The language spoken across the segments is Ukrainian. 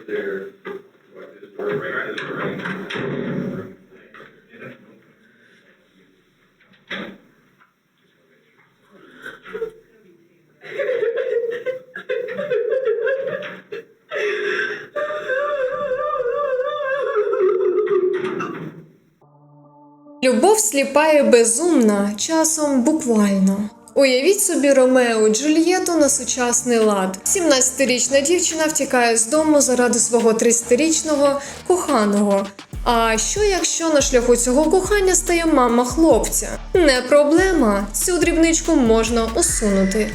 right there, like this door right to the ring. Любов сліпа і безумна, часом буквально. Уявіть собі Ромео Джульєту на сучасний лад. 17-річна дівчина втікає з дому заради свого 30-річного коханого. А що якщо на шляху цього кохання стає мама хлопця? Не проблема. Цю дрібничку можна усунути.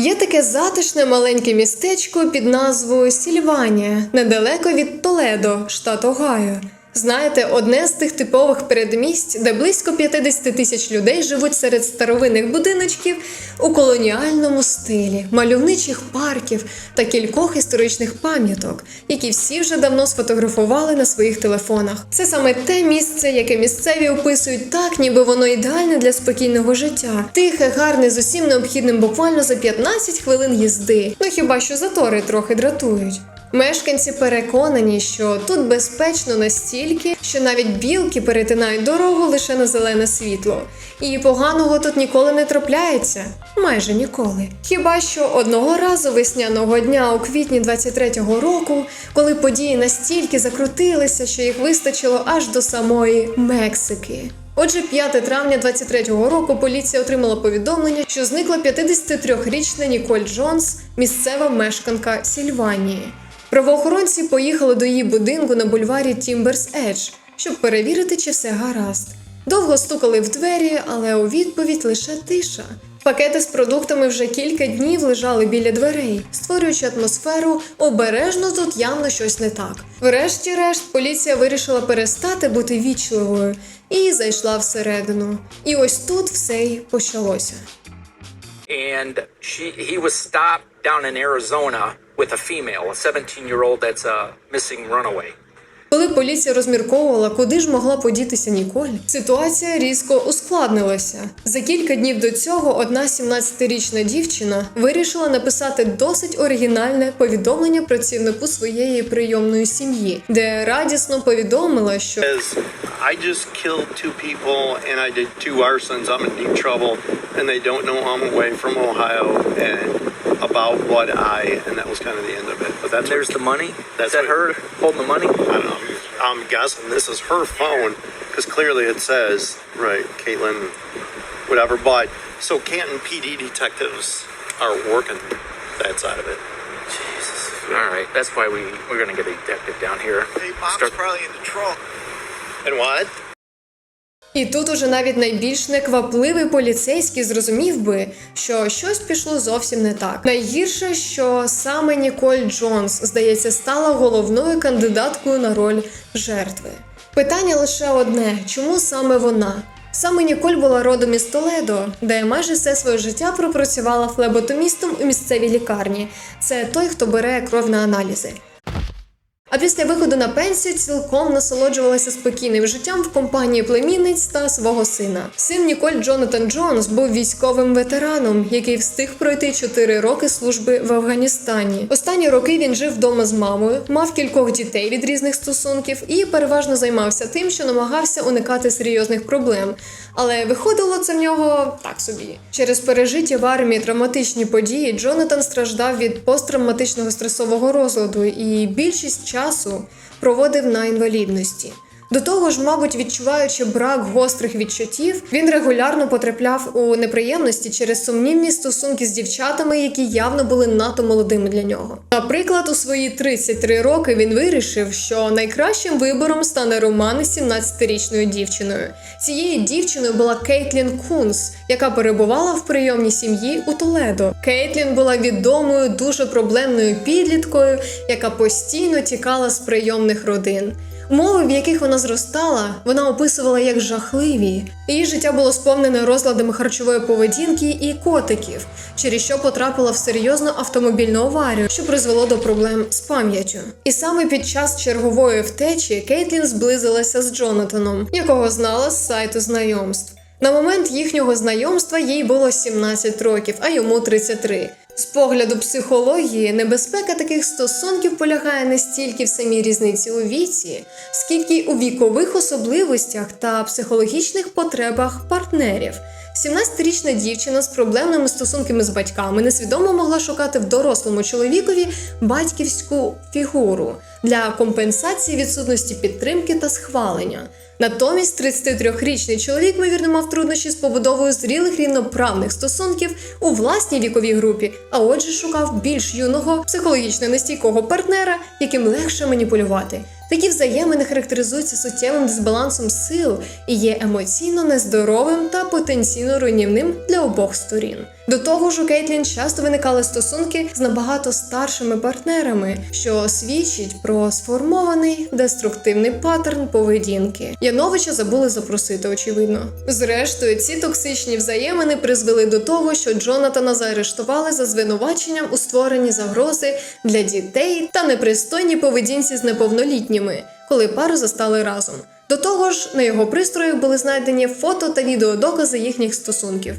Є таке затишне маленьке містечко під назвою Сільванія, недалеко від Толедо, штат Огайо. Знаєте, одне з тих типових передмість, де близько 50 тисяч людей живуть серед старовинних будиночків у колоніальному стилі, мальовничих парків та кількох історичних пам'яток, які всі вже давно сфотографували на своїх телефонах. Це саме те місце, яке місцеві описують так, ніби воно ідеальне для спокійного життя. Тихе, гарне, з усім необхідним буквально за 15 хвилин їзди. Ну хіба що затори трохи дратують. Мешканці переконані, що тут безпечно настільки, що навіть білки перетинають дорогу лише на зелене світло. І поганого тут ніколи не трапляється, майже ніколи. Хіба що одного разу весняного дня у квітні 23-го року, коли події настільки закрутилися, що їх вистачило аж до самої Мексики. Отже, 5 травня 23-го року поліція отримала повідомлення, що зникла 53-річна Ніколь Джонс, місцева мешканка Сільванії. Правоохоронці поїхали до її будинку на бульварі Тімберс Едж, щоб перевірити, чи все гаразд. Довго стукали в двері, але у відповідь лише тиша. Пакети з продуктами вже кілька днів лежали біля дверей, створюючи атмосферу обережно тут явно щось не так. Врешті-решт, поліція вирішила перестати бути вічливою і зайшла всередину. І ось тут все й почалося. and she he was stopped down in Arizona with a female, a 17 year old that's a missing runaway. Коли поліція розмірковувала, куди ж могла подітися Ніколь, ситуація різко ускладнилася. За кілька днів до цього одна 17-річна дівчина вирішила написати досить оригінальне повідомлення працівнику своєї прийомної сім'ї, де радісно повідомила, що I just killed two people and I did two arsons. I'm in deep trouble. And they don't know I'm away from Ohio and about what I, and that was kind of the end of it. But that's And there's the money. That's Is that what- her holding the money? I don't know. I'm guessing this is her phone because clearly it says, right, Caitlin, whatever. But so Canton PD detectives are working that side of it. Jesus. All right, that's why we we're gonna get a detective down here. Hey, Bob's Start- probably in the trunk. And what? І тут уже навіть найбільш неквапливий поліцейський зрозумів би, що щось пішло зовсім не так. Найгірше, що саме Ніколь Джонс, здається, стала головною кандидаткою на роль жертви. Питання лише одне: чому саме вона? Саме Ніколь була родом із Толедо, де майже все своє життя пропрацювала флеботомістом у місцевій лікарні. Це той, хто бере кров на аналізи. А після виходу на пенсію цілком насолоджувалася спокійним життям в компанії племінниць та свого сина. Син Ніколь Джонатан Джонс був військовим ветераном, який встиг пройти 4 роки служби в Афганістані. Останні роки він жив вдома з мамою, мав кількох дітей від різних стосунків і переважно займався тим, що намагався уникати серйозних проблем. Але виходило це в нього так собі. Через пережиті в армії травматичні події Джонатан страждав від посттравматичного стресового розладу і більшість часу проводив на інвалідності. До того ж, мабуть, відчуваючи брак гострих відчуттів, він регулярно потрапляв у неприємності через сумнівні стосунки з дівчатами, які явно були надто молодими для нього. Наприклад, у свої 33 роки він вирішив, що найкращим вибором стане роман із 17-річною дівчиною. Цією дівчиною була Кейтлін Кунс, яка перебувала в прийомній сім'ї у Толедо. Кейтлін була відомою дуже проблемною підліткою, яка постійно тікала з прийомних родин. Умови, в яких вона зростала, вона описувала як жахливі. Її життя було сповнене розладами харчової поведінки і котиків, через що потрапила в серйозну автомобільну аварію, що призвело до проблем з пам'яттю. І саме під час чергової втечі Кейтлін зблизилася з Джонатаном, якого знала з сайту знайомств. На момент їхнього знайомства їй було 17 років, а йому 33. З погляду психології, небезпека таких стосунків полягає не стільки в самій різниці у віці, скільки й у вікових особливостях та психологічних потребах партнерів. 17-річна дівчина з проблемними стосунками з батьками несвідомо могла шукати в дорослому чоловікові батьківську фігуру для компенсації відсутності підтримки та схвалення. Натомість 33-річний чоловік, ймовірно, мав труднощі з побудовою зрілих рівноправних стосунків у власній віковій групі, а отже, шукав більш юного, психологічно нестійкого партнера, яким легше маніпулювати. Такі взаємини характеризуються суттєвим дисбалансом сил і є емоційно нездоровим та потенційно руйнівним для обох сторін. До того ж, у Кейтлін часто виникали стосунки з набагато старшими партнерами, що свідчить про сформований деструктивний паттерн поведінки. Яновича забули запросити, очевидно. Зрештою, ці токсичні взаємини призвели до того, що Джонатана заарештували за звинуваченням у створенні загрози для дітей та непристойній поведінці з неповнолітніми, коли пару застали разом. До того ж, на його пристроях були знайдені фото та відеодокази їхніх стосунків.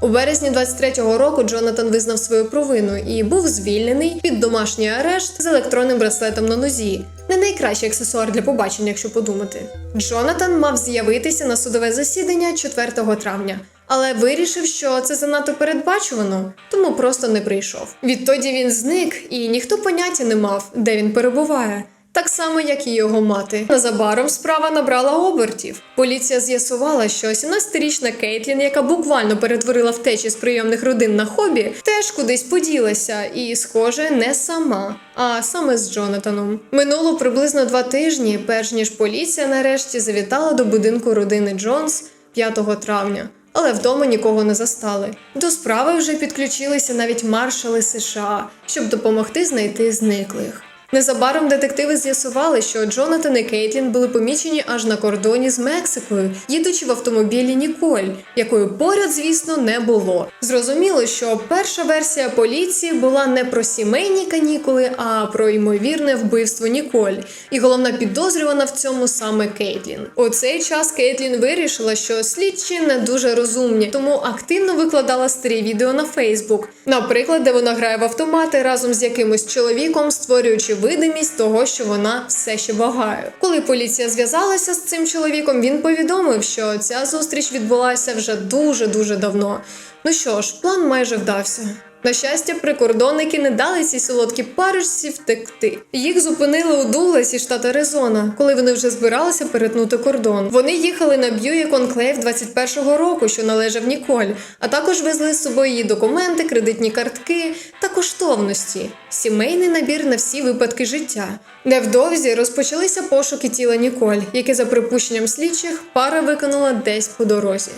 У березні 23-го року Джонатан визнав свою провину і був звільнений під домашній арешт з електронним браслетом на нозі. Не найкращий аксесуар для побачення, якщо подумати. Джонатан мав з'явитися на судове засідання 4 травня, але вирішив, що це занадто передбачувано, тому просто не прийшов. Відтоді він зник, і ніхто поняття не мав, де він перебуває. Так само, як і його мати. Незабаром справа набрала обертів. Поліція з'ясувала, що 17-річна Кейтлін, яка буквально перетворила втечі з прийомних родин на хобі, теж кудись поділася і, схоже, не сама, а саме з Джонатаном. Минуло приблизно два тижні, перш ніж поліція нарешті завітала до будинку родини Джонс 5 травня. Але вдома нікого не застали. До справи вже підключилися навіть маршали США, щоб допомогти знайти зниклих. Незабаром детективи з'ясували, що Джонатан і Кейтлін були помічені аж на кордоні з Мексикою, їдучи в автомобілі Ніколь, якої поряд, звісно, не було. Зрозуміло, що перша версія поліції була не про сімейні канікули, а про ймовірне вбивство Ніколь. І головна підозрювана в цьому саме Кейтлін. У цей час Кейтлін вирішила, що слідчі не дуже розумні, тому активно викладала старі відео на Фейсбук. Наприклад, де вона грає в автомати разом з якимось чоловіком, створюючи видимість того, що вона все ще вагає. Коли поліція зв'язалася з цим чоловіком, він повідомив, що ця зустріч відбулася вже дуже дуже давно. Ну що ж, план майже вдався. На щастя, прикордонники не дали цій солодкій парочці втекти. Їх зупинили у Дугласі, штат Аризона, коли вони вже збиралися перетнути кордон. Вони їхали на Б'юї Конклейв 21-го року, що належав Ніколь, а також везли з собою її документи, кредитні картки та коштовності. Сімейний набір на всі випадки життя. Невдовзі розпочалися пошуки тіла Ніколь, яке, за припущенням слідчих, пара виконала десь по дорозі.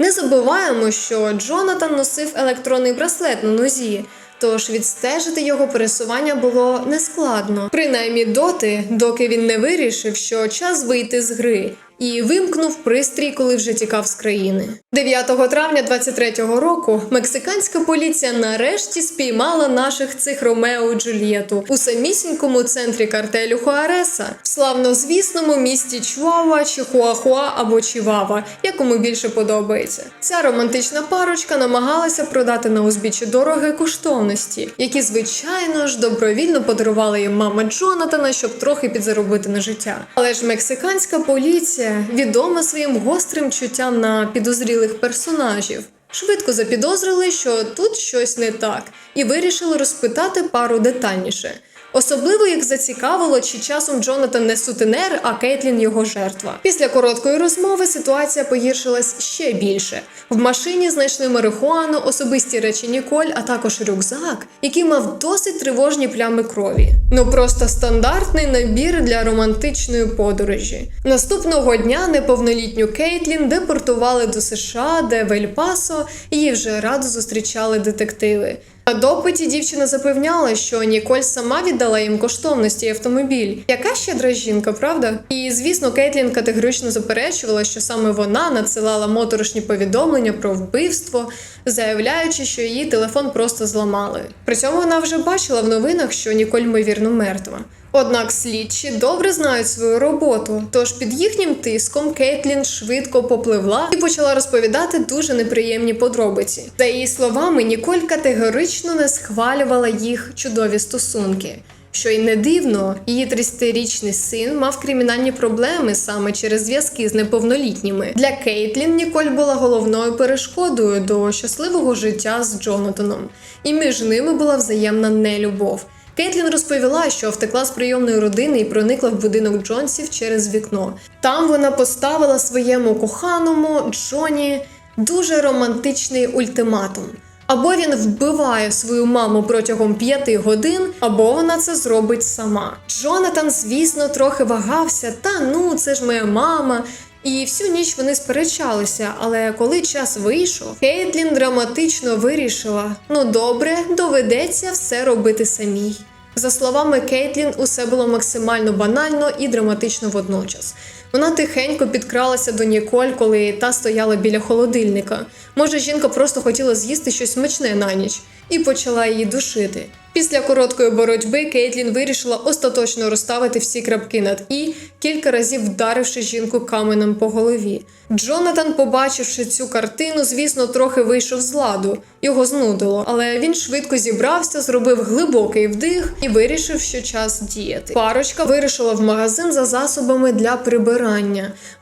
Не забуваємо, що Джонатан носив електронний браслет на нозі, тож відстежити його пересування було нескладно. Принаймні доти, доки він не вирішив, що час вийти з гри. І вимкнув пристрій, коли вже тікав з країни. 9 травня 23-го року мексиканська поліція нарешті спіймала наших цих Ромео і Джульєту у самісінькому центрі картелю Хуареса, в славнозвісному місті Чуава чи Хуахуа або Чівава, якому більше подобається. Ця романтична парочка намагалася продати на узбіччі дороги коштовності, які, звичайно ж, добровільно подарувала їм мама Джонатана, щоб трохи підзаробити на життя. Але ж мексиканська поліція відома своїм гострим чуттям на підозрілих персонажів. Швидко запідозрили, що тут щось не так, і вирішили розпитати пару детальніше. Особливо їх зацікавило, чи часом Джонатан не сутенер, а Кейтлін його жертва. Після короткої розмови ситуація погіршилась ще більше. В машині знайшли марихуану, особисті речі Ніколь, а також рюкзак, який мав досить тривожні плями крові. Ну просто стандартний набір для романтичної подорожі. Наступного дня неповнолітню Кейтлін депортували до США, де в Ель-Пасо її вже радо зустрічали детективи. Допиті дівчина запевняла, що Ніколь сама віддала їм коштовності і автомобіль. Яка щедра жінка, правда? І звісно, Кейтлін категорично заперечувала, що саме вона надсилала моторошні повідомлення про вбивство, заявляючи, що її телефон просто зламали. При цьому вона вже бачила в новинах, що Ніколь ймовірно мертва. Однак слідчі добре знають свою роботу, тож під їхнім тиском Кейтлін швидко попливла і почала розповідати дуже неприємні подробиці. За її словами, Ніколь категорично не схвалювала їх чудові стосунки. Що й не дивно, її 30-річний син мав кримінальні проблеми саме через зв'язки з неповнолітніми. Для Кейтлін Ніколь була головною перешкодою до щасливого життя з Джонатаном, і між ними була взаємна нелюбов. Кейтлін розповіла, що втекла з прийомної родини і проникла в будинок Джонсів через вікно. Там вона поставила своєму коханому Джоні дуже романтичний ультиматум. Або він вбиває свою маму протягом п'яти годин, або вона це зробить сама. Джонатан, звісно, трохи вагався, та ну це ж моя мама. І всю ніч вони сперечалися, але коли час вийшов, Кейтлін драматично вирішила: ну добре, доведеться все робити самій. За словами Кейтлін, усе було максимально банально і драматично водночас. Вона тихенько підкралася до Ніколь, коли та стояла біля холодильника. Може, жінка просто хотіла з'їсти щось смачне на ніч і почала її душити. Після короткої боротьби Кейтлін вирішила остаточно розставити всі крапки над і, кілька разів вдаривши жінку каменем по голові. Джонатан, побачивши цю картину, звісно, трохи вийшов з ладу. Його знудило, але він швидко зібрався, зробив глибокий вдих і вирішив, що час діяти. Парочка вирішила в магазин за засобами для прибирання,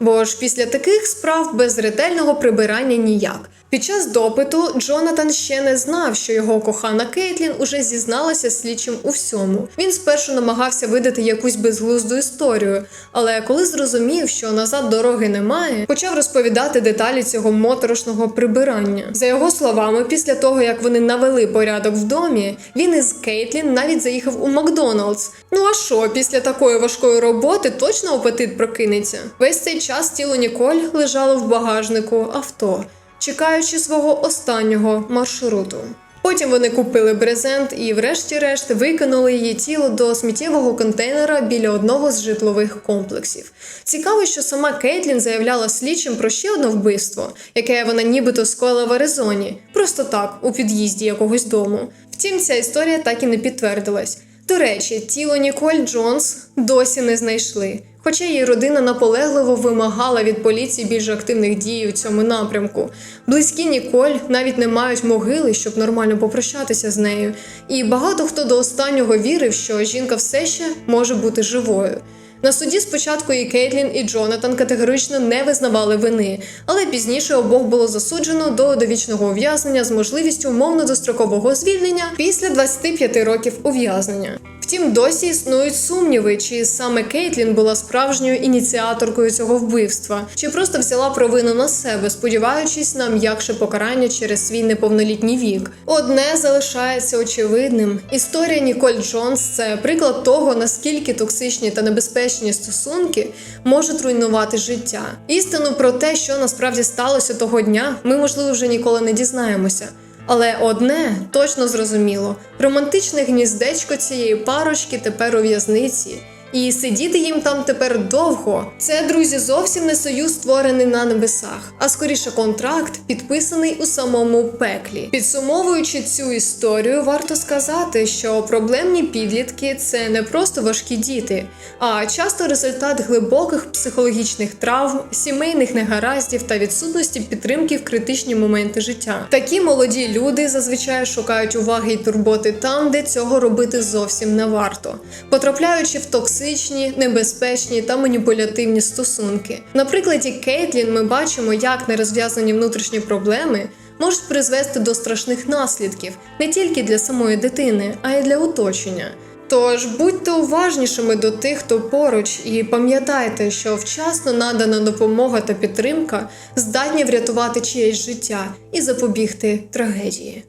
бо ж після таких справ без ретельного прибирання ніяк. Під час допиту Джонатан ще не знав, що його кохана Кейтлін уже зізналася слідчим у всьому. Він спершу намагався видати якусь безглузду історію, але коли зрозумів, що назад дороги немає, почав розповідати деталі цього моторошного прибирання. За його словами, після того як вони навели порядок в домі, він із Кейтлін навіть заїхав у Макдоналдс. Ну а що, після такої важкої роботи точно апетит прокинеться? Весь цей час тіло Ніколь лежало в багажнику авто чекаючи свого останнього маршруту. Потім вони купили брезент і, врешті-решт, викинули її тіло до сміттєвого контейнера біля одного з житлових комплексів. Цікаво, що сама Кейтлін заявляла слідчим про ще одне вбивство, яке вона нібито скоїла в Аризоні, просто так, у під'їзді якогось дому. Втім, ця історія так і не підтвердилась. До речі, тіло Ніколь Джонс досі не знайшли. Хоча її родина наполегливо вимагала від поліції більш активних дій у цьому напрямку. Близькі Ніколь навіть не мають могили, щоб нормально попрощатися з нею. І багато хто до останнього вірив, що жінка все ще може бути живою. На суді спочатку і Кейтлін, і Джонатан категорично не визнавали вини, але пізніше обох було засуджено до довічного ув'язнення з можливістю умовно дострокового звільнення після 25 років ув'язнення. Втім, досі існують сумніви, чи саме Кейтлін була справжньою ініціаторкою цього вбивства, чи просто взяла провину на себе, сподіваючись на м'якше покарання через свій неповнолітній вік. Одне залишається очевидним: історія Ніколь Джонс це приклад того, наскільки токсичні та небезпечні стосунки можуть руйнувати життя. Істину про те, що насправді сталося того дня, ми можливо вже ніколи не дізнаємося. Але одне точно зрозуміло: романтичне гніздечко цієї парочки тепер у в'язниці. І сидіти їм там тепер довго. Це, друзі, зовсім не союз створений на небесах, а скоріше контракт, підписаний у самому пеклі. Підсумовуючи цю історію, варто сказати, що проблемні підлітки це не просто важкі діти, а часто результат глибоких психологічних травм, сімейних негараздів та відсутності підтримки в критичні моменти життя. Такі молоді люди зазвичай шукають уваги і турботи там, де цього робити зовсім не варто, потрапляючи в токсичні, небезпечні та маніпулятивні стосунки. На прикладі Кейтлін ми бачимо, як нерозв'язані внутрішні проблеми можуть призвести до страшних наслідків не тільки для самої дитини, а й для оточення. Тож будьте уважнішими до тих, хто поруч, і пам'ятайте, що вчасно надана допомога та підтримка здатні врятувати чиєсь життя і запобігти трагедії.